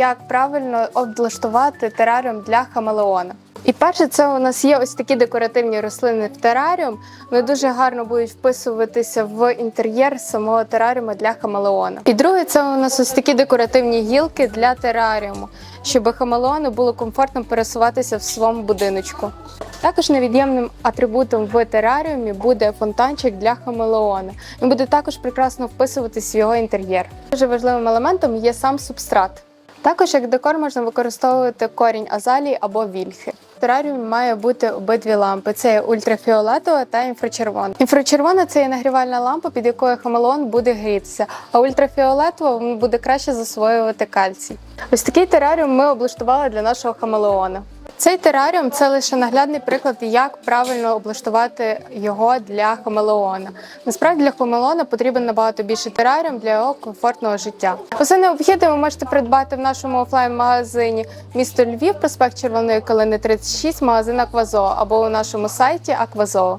Як правильно облаштувати тераріум для хамелеона? І перше, це у нас є ось такі декоративні рослини в тераріум. Вони дуже гарно будуть вписуватися в інтер'єр самого тераріуму для хамелеона. І друге, це у нас ось такі декоративні гілки для тераріуму, щоб хамелеону було комфортно пересуватися в своєму будиночку. Також невід'ємним атрибутом в тераріумі буде фонтанчик для хамелеона. Він буде також прекрасно вписуватись в його інтер'єр. Дуже важливим елементом є сам субстрат. Також як декор можна використовувати корінь азалії або вільхи. В тераріумі має бути обидві лампи: це є ультрафіолетова та інфрачервона. Інфрачервона це є нагрівальна лампа, під якою хамелеон буде грітися, а ультрафіолетова буде краще засвоювати кальцій. Ось такий тераріум ми облаштували для нашого хамелеона. Цей тераріум це лише наглядний приклад, як правильно облаштувати його для хамелеона. Насправді для хамелеона потрібен набагато більше тераріум для його комфортного життя. Усе необхідне ви можете придбати в нашому офлайн-магазині місто Львів, проспект Червоної Калини 36, магазин Аквазоо або у нашому сайті Аквазоо.